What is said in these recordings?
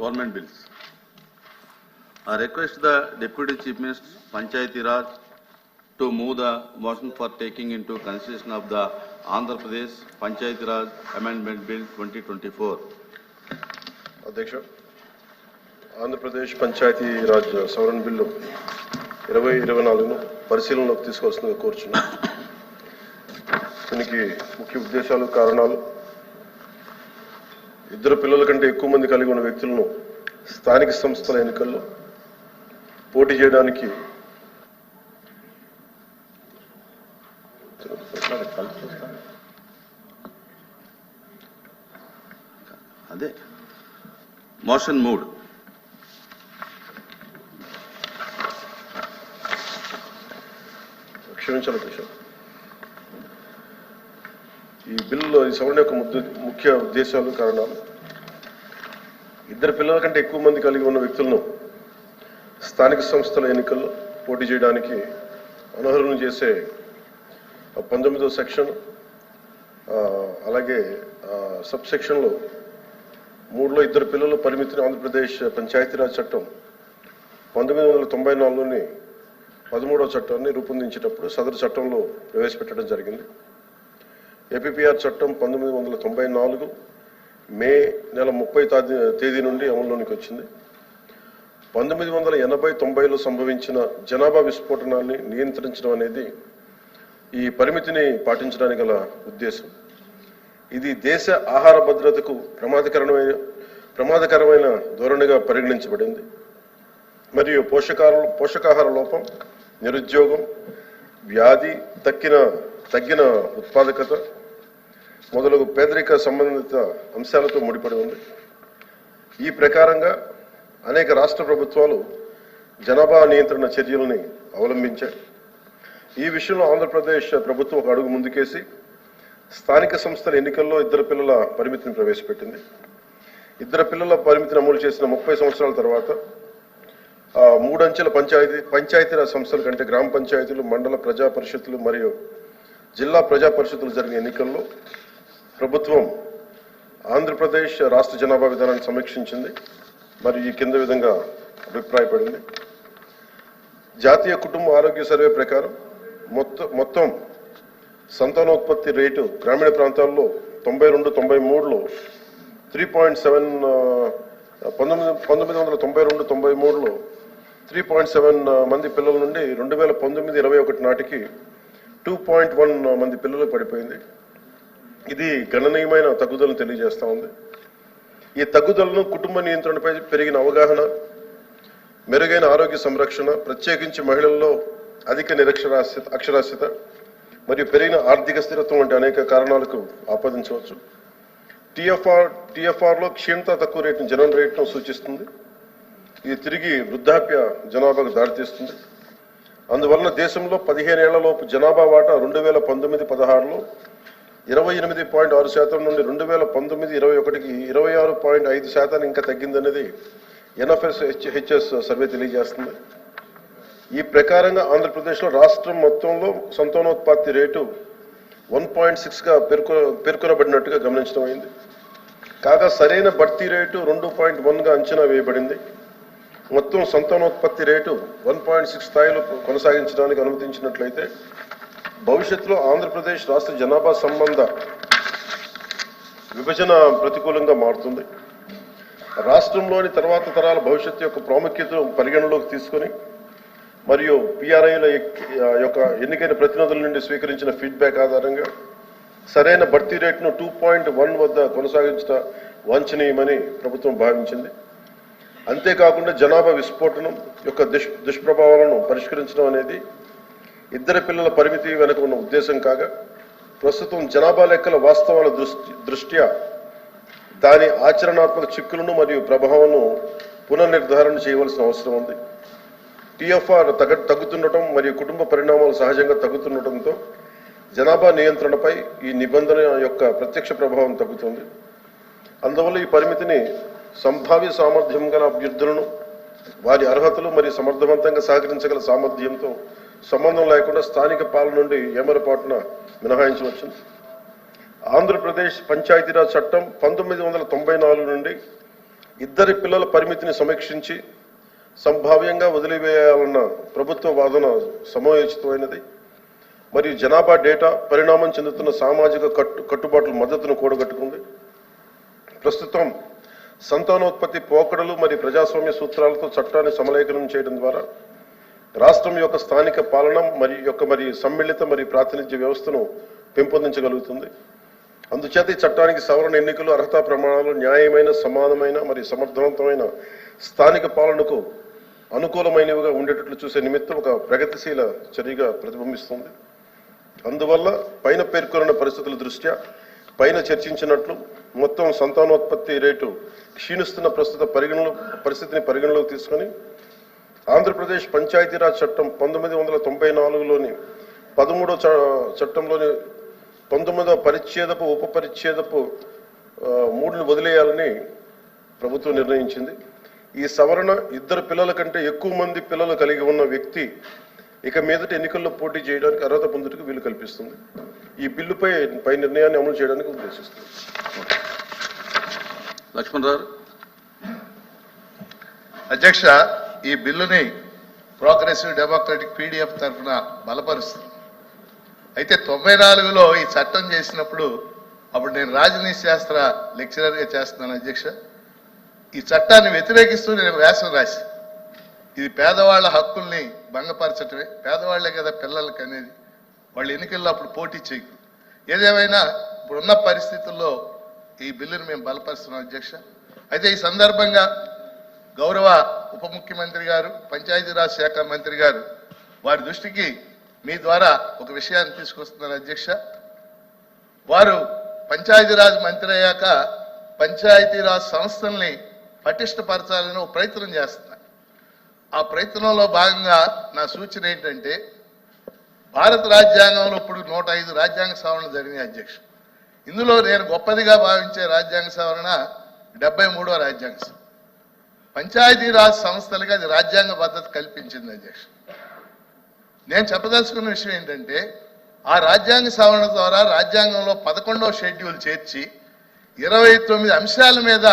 Government bills. ఆ request the deputy chief minister Panchayati Raj to move the motion for taking into consideration of the Andhra Pradesh Panchayati Raj amendment bill twenty twenty four. అధ్యక్ష ఆంధ్రప్రదేశ్ పంచాయతీ రాజ్ సవరణ bill ఇరవై ఇరవై నాలుగును పరిశీలనలోకి తీసుకోవాల్సిందిగా కోరుచున్నాను. దీనికి ముఖ్య ఉద్దేశాలు కారణాలు ఇద్దరు పిల్లల కంటే ఎక్కువ మంది కలిగి ఉన్న వ్యక్తులను స్థానిక సంస్థల ఎన్నికల్లో పోటీ చేయడానికి అదే. Motion moved. క్షమించాలి ఈ బిల్లులో ఈ సవరణ యొక్క ముద్దు ముఖ్య ఉద్దేశాలు కారణాలు. ఇద్దరు పిల్లల కంటే ఎక్కువ మంది కలిగి ఉన్న వ్యక్తులను స్థానిక సంస్థల ఎన్నికల్లో పోటీ చేయడానికి అనర్హులను చేసే పంతొమ్మిదో సెక్షన్ అలాగే సబ్ సెక్షన్లో మూడులో ఇద్దరు పిల్లల పరిమితిని ఆంధ్రప్రదేశ్ పంచాయతీరాజ్ చట్టం పంతొమ్మిది వందల తొంభై నాలుగులోని పదమూడవ చట్టాన్ని రూపొందించేటప్పుడు సదరు చట్టంలో ప్రవేశపెట్టడం జరిగింది. ఏపీపీఆర్ చట్టం పంతొమ్మిది వందల తొంభై నాలుగు మే నెల ముప్పై తేదీ నుండి అమల్లోనికి వచ్చింది. పంతొమ్మిది వందల ఎనభై తొంభైలో సంభవించిన జనాభా విస్ఫోటనాన్ని నియంత్రించడం అనేది ఈ పరిమితిని పాటించడానికి గల ఉద్దేశం. ఇది దేశ ఆహార భద్రతకు ప్రమాదకరమైన ప్రమాదకరమైన ధోరణిగా పరిగణించబడింది. మరియు పోషకాహార పోషకాహార లోపం నిరుద్యోగం వ్యాధి తక్కిన తగ్గిన ఉత్పాదకత మొదలగు పేదరిక సంబంధిత అంశాలతో ముడిపడి ఉంది. ఈ ప్రకారంగా అనేక రాష్ట్ర ప్రభుత్వాలు జనాభా నియంత్రణ చర్యలని అవలంబించాయి. ఈ విషయంలో ఆంధ్రప్రదేశ్ ప్రభుత్వం ఒక అడుగు ముందుకేసి స్థానిక సంస్థల ఎన్నికల్లో ఇద్దరు పిల్లల పరిమితిని ప్రవేశపెట్టింది. ఇద్దరు పిల్లల పరిమితిని అమలు చేసిన ముప్పై సంవత్సరాల తర్వాత మూడంచెల పంచాయతీ పంచాయతీరాజ్ సంస్థల కంటే గ్రామ పంచాయతీలు మండల ప్రజా పరిషత్తులు మరియు జిల్లా ప్రజా పరిషత్తులు జరిగిన ఎన్నికల్లో ప్రభుత్వం ఆంధ్రప్రదేశ్ రాష్ట్ర జనాభా విధానాన్ని సమీక్షించింది. మరియు ఈ కింద విధంగా అభిప్రాయపడింది. జాతీయ కుటుంబ ఆరోగ్య సర్వే ప్రకారం మొత్తం మొత్తం సంతానోత్పత్తి రేటు గ్రామీణ ప్రాంతాల్లో తొంభై రెండు తొంభై మూడులో త్రీ పాయింట్ సెవెన్ పంతొమ్మిది పంతొమ్మిది వందల తొంభై రెండు తొంభై మూడులో త్రీ పాయింట్ సెవెన్ మంది పిల్లల నుండి రెండు వేల పంతొమ్మిది ఇరవై ఒకటి నాటికి టూ పాయింట్ వన్ మంది పిల్లలు పడిపోయింది. ఇది గణనీయమైన తగ్గుదలను తెలియజేస్తూ ఉంది. ఈ తగ్గుదలను కుటుంబ నియంత్రణపై పెరిగిన అవగాహన మెరుగైన ఆరోగ్య సంరక్షణ ప్రత్యేకించి మహిళల్లో అధిక నిరక్షరాస్యత అక్షరాస్యత మరియు పెరిగిన ఆర్థిక స్థిరత్వం వంటి అనేక కారణాలకు ఆపాదించవచ్చు. టిఎఫ్ఆర్ టిఎఫ్ఆర్లో క్షీణత తక్కువ రేటును జనరల్ రేట్ను సూచిస్తుంది. ఇది తిరిగి వృద్ధాప్య జనాభాకు దారితీస్తుంది. అందువలన దేశంలో పదిహేను ఏళ్ళలోపు జనాభా వాటా రెండు వేల పంతొమ్మిది పదహారులో ఇరవై ఎనిమిది పాయింట్ ఆరు శాతం నుండి రెండు వేల పంతొమ్మిది ఇరవై ఒకటికి ఇరవై ఆరు పాయింట్ ఐదు శాతాన్ని ఇంకా తగ్గిందనేది ఎన్ఎఫ్ఎస్ హెచ్ఎస్ సర్వే తెలియజేస్తుంది. ఈ ప్రకారంగా ఆంధ్రప్రదేశ్లో రాష్ట్రం మొత్తంలో సంతానోత్పత్తి రేటు వన్ పాయింట్ సిక్స్గా పేర్కొ పేర్కొనబడినట్టుగా గమనించడం అయింది. కాగా సరైన భర్తీ రేటు రెండు పాయింట్ వన్గా అంచనా వేయబడింది. మొత్తం సంతానోత్పత్తి రేటు వన్ పాయింట్ సిక్స్ స్థాయిలో కొనసాగించడానికి అనుమతించినట్లయితే భవిష్యత్తులో ఆంధ్రప్రదేశ్ రాష్ట్ర జనాభా సంబంధ విభజన ప్రతికూలంగా మారుతుంది. రాష్ట్రంలోని తర్వాత తరాల భవిష్యత్తు యొక్క ప్రాముఖ్యతను పరిగణలోకి తీసుకొని మరియు పిఆర్ఐల యొక్క ఎన్నికైన ప్రతినిధుల నుండి స్వీకరించిన ఫీడ్బ్యాక్ ఆధారంగా సరైన భర్తీ రేటును టూ పాయింట్ వన్ వద్ద కొనసాగించడం వాంఛనీయమని ప్రభుత్వం భావించింది. అంతేకాకుండా జనాభా విస్ఫోటనం యొక్క దుష్ దుష్ప్రభావాలను పరిష్కరించడం అనేది ఇద్దరు పిల్లల పరిమితి వెనుక ఉన్న ఉద్దేశం కాగా ప్రస్తుతం జనాభా లెక్కల వాస్తవాల దృష్టి దృష్ట్యా దాని ఆచరణాత్మక చిక్కులను మరియు ప్రభావాలను పునర్నిర్ధారణ చేయవలసిన అవసరం ఉంది. టిఎఫ్ఆర్ తగ్గ తగ్గుతుండటం మరియు కుటుంబ పరిణామాలు సహజంగా తగ్గుతుండటంతో జనాభా నియంత్రణపై ఈ నిబంధన యొక్క ప్రత్యక్ష ప్రభావం తగ్గుతుంది. అందువల్ల ఈ పరిమితిని సంభావ్య సామర్థ్యం గల అభ్యర్థులను వారి అర్హతలు మరియు సమర్థవంతంగా సహకరించగల సామర్థ్యంతో సంబంధం లేకుండా స్థానిక పాలన నుండి ఏమరపాటున మినహాయించవచ్చు ఆంధ్రప్రదేశ్ పంచాయతీరాజ్ చట్టం పంతొమ్మిది వందల తొంభై నాలుగు నుండి ఇద్దరి పిల్లల పరిమితిని సమీక్షించి సంభావ్యంగా వదిలివేయాలన్న ప్రభుత్వ వాదన సమయోచితమైనది మరియు జనాభా డేటా పరిణామం చెందుతున్న సామాజిక కట్టు కట్టుబాట్ల మద్దతును కూడగట్టుకుంది. ప్రస్తుతం సంతానోత్పత్తి పోకడలు మరియు ప్రజాస్వామ్య సూత్రాలతో చట్టాన్ని సమలేఖనం చేయడం ద్వారా రాష్ట్రం యొక్క స్థానిక పాలన మరియు యొక్క మరి సమ్మిళిత మరియు ప్రాతినిధ్య వ్యవస్థను పెంపొందించగలుగుతుంది. అందుచేత ఈ చట్టానికి సవరణ ఎన్నికలు అర్హతా ప్రమాణాలు న్యాయమైన సమానమైన మరియు సమర్థవంతమైన స్థానిక పాలనకు అనుకూలమైనవిగా ఉండేటట్లు చూసే నిమిత్తం ఒక ప్రగతిశీల చర్యగా ప్రతిబింబిస్తుంది. అందువల్ల పైన పేర్కొన్న పరిస్థితుల దృష్ట్యా పైన చర్చించినట్లు మొత్తం సంతానోత్పత్తి రేటు క్షీణిస్తున్న ప్రస్తుత పరిగణలో పరిస్థితిని పరిగణలోకి తీసుకొని ఆంధ్రప్రదేశ్ పంచాయతీరాజ్ చట్టం పంతొమ్మిది వందల తొంభై నాలుగులోని పదమూడో చ- చట్టంలోని పంతొమ్మిదవ పరిచ్ఛేదపు ఉప పరిచ్ఛేదపు మూడుని వదిలేయాలని ప్రభుత్వం నిర్ణయించింది. ఈ సవరణ ఇద్దరు పిల్లల కంటే ఎక్కువ మంది పిల్లలు కలిగి ఉన్న వ్యక్తి ఇక మీదట ఎన్నికల్లో పోటీ చేయడానికి అర్హత పొందుటకు వీలు కల్పిస్తుంది. ఈ బిల్లుపై పై నిర్ణయాన్ని అమలు చేయడానికి ఉద్దేశిస్తుంది. లక్ష్మణ్ రావు. అధ్యక్ష ఈ బిల్లుని ప్రోగ్రెసివ్ డెమోక్రటిక్ పీడిఎఫ్ తరఫున బలపరుస్తుంది. అయితే తొంభై నాలుగులో ఈ చట్టం చేసినప్పుడు అప్పుడు నేను రాజనీతి శాస్త్ర లెక్చరర్గా చేస్తున్నాను అధ్యక్ష. ఈ చట్టాన్ని వ్యతిరేకిస్తూ నేను వ్యాసం రాసి ఇది పేదవాళ్ళ హక్కుల్ని భంగపరచటమే. పేదవాళ్ళే కదా పిల్లలకి అనేది. వాళ్ళు ఎన్నికల్లో అప్పుడు పోటీ చేయకు. ఏదేమైనా ఇప్పుడున్న పరిస్థితుల్లో ఈ బిల్లును మేము బలపరుస్తున్నాం అధ్యక్ష. అయితే ఈ సందర్భంగా గౌరవ ఉప ముఖ్యమంత్రి గారు పంచాయతీరాజ్ శాఖ మంత్రి గారు వారి దృష్టికి మీ ద్వారా ఒక విషయాన్ని తీసుకొస్తున్నారు అధ్యక్ష. వారు పంచాయతీరాజ్ మంత్రి అయ్యాక పంచాయతీరాజ్ సంస్థల్ని పటిష్టపరచాలని ఒక ప్రయత్నం చేస్తున్నారు. ఆ ప్రయత్నంలో భాగంగా నా సూచన ఏంటంటే భారత రాజ్యాంగంలో ఇప్పుడు నూట ఐదు రాజ్యాంగ సవరణ జరిగిన అధ్యక్ష. ఇందులో నేను గొప్పదిగా భావించే రాజ్యాంగ సవరణ డెబ్బై మూడవ రాజ్యాంగ సవరణ. పంచాయతీరాజ్ సంస్థలకు అది రాజ్యాంగ భద్రత కల్పించింది అధ్యక్ష. నేను చెప్పదలుచుకున్న విషయం ఏంటంటే ఆ రాజ్యాంగ సవరణ ద్వారా రాజ్యాంగంలో పదకొండవ షెడ్యూల్ చేర్చి ఇరవై తొమ్మిది అంశాల మీద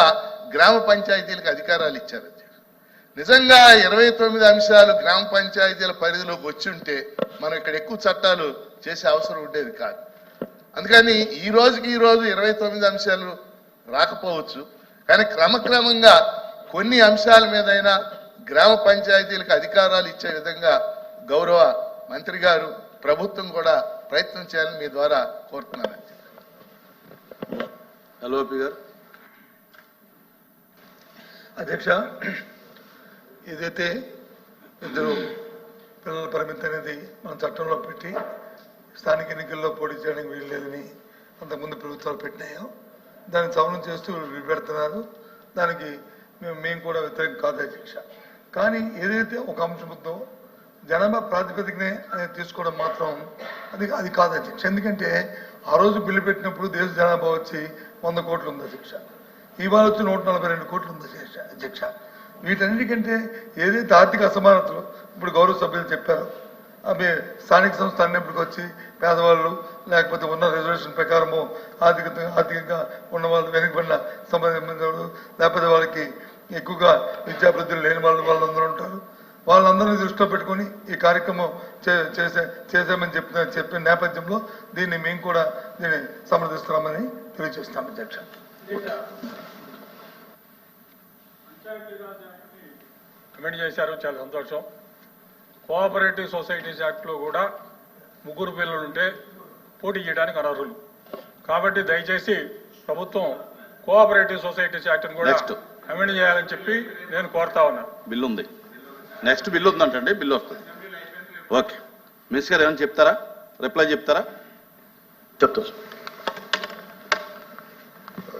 గ్రామ పంచాయతీలకు అధికారాలు ఇచ్చారు నిజంగా ఇరవై తొమ్మిది అంశాలు గ్రామ పంచాయతీల పరిధిలోకి వచ్చి ఉంటే మనం ఇక్కడ ఎక్కువ చట్టాలు చేసే అవసరం ఉండేది కాదు. అందుకని ఈ రోజుకి ఈ రోజు ఇరవై తొమ్మిది అంశాలు రాకపోవచ్చు. కానీ క్రమక్రమంగా కొన్ని అంశాల మీదైనా గ్రామ పంచాయతీలకు అధికారాలు ఇచ్చే విధంగా గౌరవ మంత్రి గారు ప్రభుత్వం కూడా ప్రయత్నం చేయాలని మీ ద్వారా కోరుతున్నాను. ఎల్ఓపి గారు. అధ్యక్ష ఏదైతే ఇద్దరు పిల్లల పరిమితి అనేది మన చట్టంలో పెట్టి స్థానిక ఎన్నికల్లో పోటీ చేయడానికి వీల్లేదని అంతకుముందు ప్రభుత్వాలు పెట్టినాయో దాన్ని సవరణ చేస్తూ వీళ్ళు పెడుతున్నారు దానికి మేము మేము కూడా వ్యతిరేకం కాదు అధ్యక్ష కానీ ఏదైతే ఒక అంశం ఉందో జనాభా ప్రాతిపదికనే అనేది తీసుకోవడం మాత్రం అది అది కాదు అధ్యక్ష ఎందుకంటే ఆ రోజు బిల్లు పెట్టినప్పుడు దేశ జనాభా వచ్చి వంద కోట్లు ఉంది అధ్యక్ష. ఇవాళ వచ్చి నూట నలభై రెండు కోట్లు ఉంది అధ్యక్ష. అధ్యక్ష. వీటన్నిటికంటే ఏదైతే ఆర్థిక అసమానతలు ఇప్పుడు గౌరవ సభ్యులు చెప్పారు అవి స్థానిక సంస్థ అన్నింటికి వచ్చి పేదవాళ్ళు లేకపోతే ఉన్న రిజర్వేషన్ ప్రకారము ఆర్థిక ఆర్థికంగా ఉన్న వాళ్ళు వెనుకబడిన సంబంధించిన లేకపోతే వాళ్ళకి ఎక్కువగా విద్యాభివృద్ధులు లేని వాళ్ళు వాళ్ళందరూ ఉంటారు. వాళ్ళందరినీ దృష్టిలో పెట్టుకొని ఈ కార్యక్రమం చే- చేసే చేసామని చెప్పిన చెప్పిన నేపథ్యంలో దీన్ని మేము కూడా దీన్ని సమర్థిస్తున్నామని తెలియజేస్తాం అధ్యక్ష. కమెంట్ చేశారు. చాలా సంతోషం. కోఆపరేటివ్ సొసైటీస్ యాక్ట్లో కూడా ముగ్గురు పిల్లలు ఉంటే పోటీ చేయడానికి అనర్హులు. కాబట్టి దయచేసి ప్రభుత్వం కోఆపరేటివ్ సొసైటీస్ యాక్ట్ని కూడా. అమెండ్ చేయాలని చెప్పి నేను కోరుతా ఉన్నాను బిల్లు ఉంది నెక్స్ట్ బిల్లు ఉందంటండి బిల్లు వస్తుంది. ఓకే. మిస్ గారు ఏమైనా చెప్తారా? రిప్లై చెప్తారా? చెప్తాను సార్.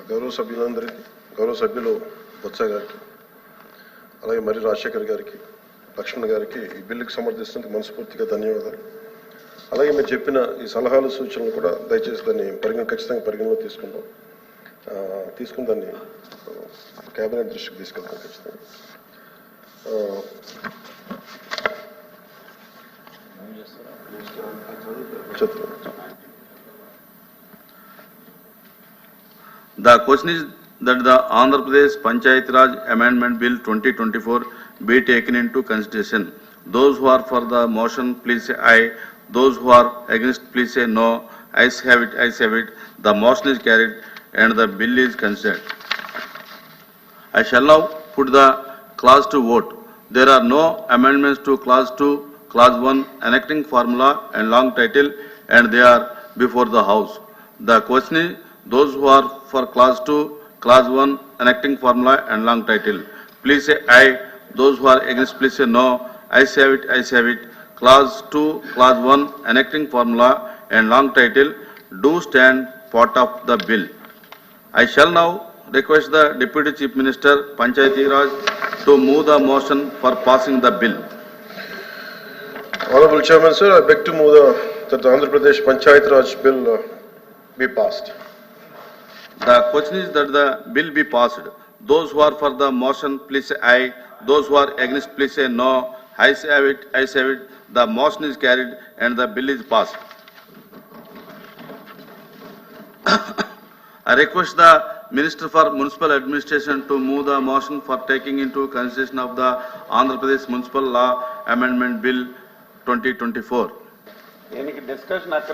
గౌరవ సభ్యులందరికీ గౌరవ సభ్యులు బొత్స గారికి అలాగే మరి రాజశేఖర్ గారికి లక్ష్మణ్ గారికి ఈ బిల్లుకి సమర్థిస్తుంది మనస్ఫూర్తిగా ధన్యవాదాలు. అలాగే మీరు చెప్పిన ఈ సలహాలు సూచనలు కూడా దయచేసి దాన్ని పరిగణ ఖచ్చితంగా పరిగణలో తీసుకుంటాం తీసుకుని దాన్ని కేబినెట్ దృష్టికి తీసుకెళ్తాం ఖచ్చితంగా. ఆ, చెప్తాను. The question is that the Andhra Pradesh Panchayat Raj Amendment Bill 2024 be taken into consideration. Those who are for the motion, please say aye. Those who are against, please say no. Ayes have it, ayes have it. The motion is carried and the bill is considered. I shall now put the clause to vote. There are no amendments to clause two, clause one, enacting formula and long title, and they are before the House. The question is, those who are for clause two, clause one, enacting formula and long title, please say aye. Those who are against, please say no. I have it, I have it. Clause two, clause one, enacting formula and long title do stand part of the bill. I shall now request the Deputy Chief Minister, Panchayati Raj, to move the motion for passing the bill. Honorable Chairman, sir, I beg to move the, that the Andhra Pradesh Panchayat Raj Bill uh, be passed. The question is that the bill be passed. Those who are for the motion, please say aye. Those who are against, please say no. I have it, I have it. The motion is carried and the bill is passed. I request the Minister for Municipal Administration to move the motion for taking into consideration of the Andhra Pradesh Municipal Law Amendment Bill 2024. దీనికి discussion అక్కడ